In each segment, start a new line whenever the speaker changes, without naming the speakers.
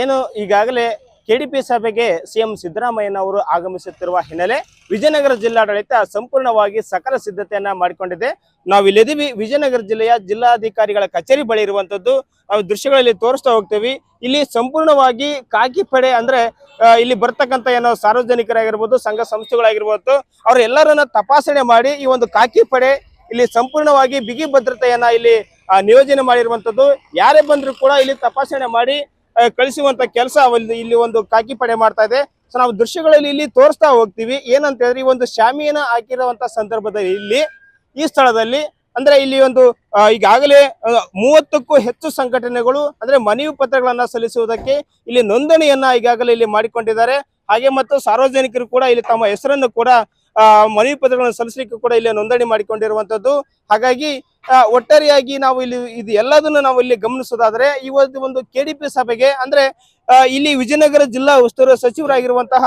ಏನು ಈಗಾಗಲೇ ಕೆಡಿಪಿ ಸಭೆಗೆ ಸಿಎಂ ಸಿದ್ದರಾಮಯ್ಯನವರು ಆಗಮಿಸುತ್ತಿರುವ ಹಿನ್ನೆಲೆ ವಿಜಯನಗರ ಜಿಲ್ಲಾಡಳಿತ ಸಂಪೂರ್ಣವಾಗಿ ಸಕಲ ಸಿದ್ಧತೆಯನ್ನ ಮಾಡಿಕೊಂಡಿದೆ. ನಾವು ಇಲ್ಲಿದ್ದೀವಿ ವಿಜಯನಗರ ಜಿಲ್ಲೆಯ ಜಿಲ್ಲಾಧಿಕಾರಿಗಳ ಕಚೇರಿ ಬಳಿ ಇರುವಂತದ್ದು ನಾವು ದೃಶ್ಯಗಳಲ್ಲಿ ತೋರಿಸ್ತಾ ಹೋಗ್ತೀವಿ. ಇಲ್ಲಿ ಸಂಪೂರ್ಣವಾಗಿ ಕಾಕಿ ಪಡೆ ಅಂದ್ರೆ ಇಲ್ಲಿ ಬರ್ತಕ್ಕಂಥ ಏನೋ ಸಾರ್ವಜನಿಕರಾಗಿರ್ಬೋದು, ಸಂಘ ಸಂಸ್ಥೆಗಳಾಗಿರ್ಬೋದು, ಅವ್ರ ಎಲ್ಲರನ್ನ ತಪಾಸಣೆ ಮಾಡಿ ಈ ಒಂದು ಕಾಕಿ ಪಡೆ ಇಲ್ಲಿ ಸಂಪೂರ್ಣವಾಗಿ ಬಿಗಿ ಭದ್ರತೆಯನ್ನ ಇಲ್ಲಿ ನಿಯೋಜನೆ ಮಾಡಿರುವಂತದ್ದು. ಯಾರೇ ಬಂದ್ರು ಕೂಡ ಇಲ್ಲಿ ತಪಾಸಣೆ ಮಾಡಿ ಕಳಿಸುವಂತ ಕೆಲಸ ಇಲ್ಲಿ ಒಂದು ಕಾಕಿ ಪಡೆ ಮಾಡ್ತಾ ಇದೆ. ಸೊ ನಾವು ದೃಶ್ಯಗಳಲ್ಲಿ ಇಲ್ಲಿ ತೋರಿಸ್ತಾ ಹೋಗ್ತೀವಿ. ಏನಂತ ಹೇಳಿದ್ರೆ ಈ ಒಂದು ಶಾಮಿಯನ್ನ ಹಾಕಿರುವಂತ ಸಂದರ್ಭದಲ್ಲಿ ಇಲ್ಲಿ ಈ ಸ್ಥಳದಲ್ಲಿ ಅಂದ್ರೆ ಇಲ್ಲಿ ಒಂದು ಈಗಾಗಲೇ ಮೂವತ್ತಕ್ಕೂ ಹೆಚ್ಚು ಸಂಘಟನೆಗಳು ಅಂದ್ರೆ ಮನವಿ ಪತ್ರಗಳನ್ನ ಸಲ್ಲಿಸುವುದಕ್ಕೆ ಇಲ್ಲಿ ನೋಂದಣಿಯನ್ನ ಈಗಾಗಲೇ ಇಲ್ಲಿ ಮಾಡಿಕೊಂಡಿದ್ದಾರೆ. ಹಾಗೆ ಮತ್ತು ಸಾರ್ವಜನಿಕರು ಕೂಡ ಇಲ್ಲಿ ತಮ್ಮ ಹೆಸರನ್ನು ಕೂಡ ಮನವಿ ಪತ್ರಗಳನ್ನು ಸಲ್ಲಿಸಲಿಕ್ಕೆ ಕೂಡ ಇಲ್ಲಿ ನೋಂದಣಿ ಮಾಡಿಕೊಂಡಿರುವಂತದ್ದು. ಹಾಗಾಗಿ ಒಟ್ಟಾರೆಯಾಗಿ ನಾವು ಇಲ್ಲಿ ಇದು ಎಲ್ಲದನ್ನು ನಾವು ಇಲ್ಲಿ ಗಮನಿಸೋದಾದ್ರೆ ಇವತ್ತು ಒಂದು ಕೆಡಿಪಿ ಸಭೆಗೆ ಅಂದ್ರೆ ಇಲ್ಲಿ ವಿಜಯನಗರ ಜಿಲ್ಲಾ ಉಸ್ತುವಾರಿ ಸಚಿವರಾಗಿರುವಂತಹ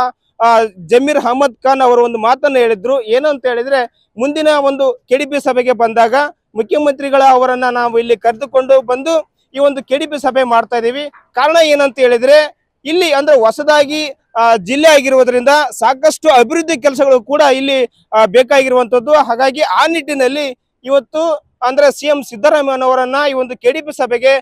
ಜಮೀರ್ ಅಹಮದ್ ಖಾನ್ ಅವರು ಒಂದು ಮಾತನ್ನ ಹೇಳಿದ್ರು. ಏನು ಅಂತ ಹೇಳಿದ್ರೆ, ಮುಂದಿನ ಒಂದು ಕೆಡಿಪಿ ಸಭೆಗೆ ಬಂದಾಗ ಮುಖ್ಯಮಂತ್ರಿಗಳ ಅವರನ್ನ ನಾವು ಇಲ್ಲಿ ಕರೆದುಕೊಂಡು ಬಂದು ಈ ಒಂದು ಕೆಡಿಪಿ ಸಭೆ ಮಾಡ್ತಾ ಇದ್ದೀವಿ. ಕಾರಣ ಏನಂತ ಹೇಳಿದ್ರೆ, ಇಲ್ಲಿ ಅಂದ್ರೆ ಹೊಸದಾಗಿ ಜಿಲ್ಲೆ ಆಗಿರುವುದರಿಂದ ಸಾಕಷ್ಟು ಅಭಿವೃದ್ಧಿ ಕೆಲಸಗಳು ಕೂಡ ಇಲ್ಲಿ ಬೇಕಾಗಿರುವಂತದ್ದು ಹಾಗಾಗಿ ಆ ನಿಟ್ಟಿನಲ್ಲಿ ಇವತ್ತು ಅಂದ್ರೆ ಸಿಎಂ ಸಿದ್ದರಾಮಯ್ಯನವರನ್ನ ಈ ಒಂದು ಕೆಡಿಪಿ ಸಭೆಗೆ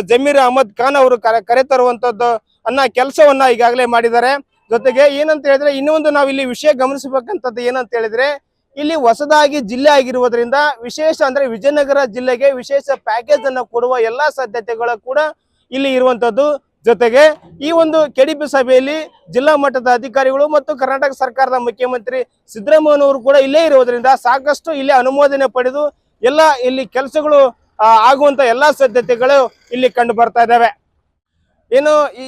ಜಮೀರ್ ಅಹಮದ್ ಖಾನ್ ಅವರು ಕರೆತರುವಂತದ್ದು ಕರೆ ತರುವಂತದ್ದು ಅನ್ನ ಕೆಲಸವನ್ನ ಈಗಾಗಲೇ ಮಾಡಿದ್ದಾರೆ. ಜೊತೆಗೆ ಏನಂತ ಹೇಳಿದ್ರೆ ಇನ್ನೊಂದು ನಾವು ಇಲ್ಲಿ ವಿಷಯ ಗಮನಿಸಬೇಕಂತದ್ದು ಏನಂತ ಹೇಳಿದ್ರೆ ಇಲ್ಲಿ ಹೊಸದಾಗಿ ಜಿಲ್ಲೆ ಆಗಿರುವುದರಿಂದ ವಿಶೇಷ ಅಂದ್ರೆ ವಿಜಯನಗರ ಜಿಲ್ಲೆಗೆ ವಿಶೇಷ ಪ್ಯಾಕೇಜ್ ಅನ್ನ ಕೊಡುವ ಎಲ್ಲಾ ಸಾಧ್ಯತೆಗಳು ಕೂಡ ಇಲ್ಲಿ ಇರುವಂತದ್ದು ಜೊತೆಗೆ ಈ ಒಂದು ಕೆಡಿಪಿ ಸಭೆಯಲ್ಲಿ ಜಿಲ್ಲಾ ಮಟ್ಟದ ಅಧಿಕಾರಿಗಳು ಮತ್ತು ಕರ್ನಾಟಕ ಸರ್ಕಾರದ ಮುಖ್ಯಮಂತ್ರಿ ಸಿದ್ದರಾಮಯ್ಯನವರು ಕೂಡ ಇಲ್ಲೇ ಇರುವುದರಿಂದ ಸಾಕಷ್ಟು ಇಲ್ಲಿ ಅನುಮೋದನೆ ಪಡೆದು ಎಲ್ಲ ಇಲ್ಲಿ ಕೆಲಸಗಳು ಆಗುವಂತ ಎಲ್ಲಾ ಸಾಧ್ಯತೆಗಳು ಇಲ್ಲಿ ಕಂಡು ಬರ್ತಾ ಇದ್ದಾವೆ. ಏನು ಈ,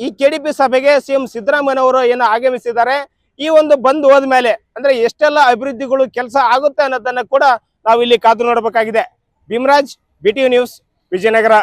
ಈ- ಕೆಡಿಪಿ ಸಭೆಗೆ ಸಿಎಂ ಸಿದ್ದರಾಮಯ್ಯನವರು ಏನು ಆಗಮಿಸಿದ್ದಾರೆ. ಈ ಒಂದು ಬಂದು ಹೋದ್ಮೇಲೆ, ಅಂದ್ರೆ ಎಷ್ಟೆಲ್ಲ ಅಭಿವೃದ್ಧಿಗಳು ಕೆಲಸ ಆಗುತ್ತೆ ಅನ್ನೋದನ್ನ ಕೂಡ ನಾವು ಇಲ್ಲಿ ಕಾದು ನೋಡಬೇಕಾಗಿದೆ. Bhimraj B news, Vijayanagara.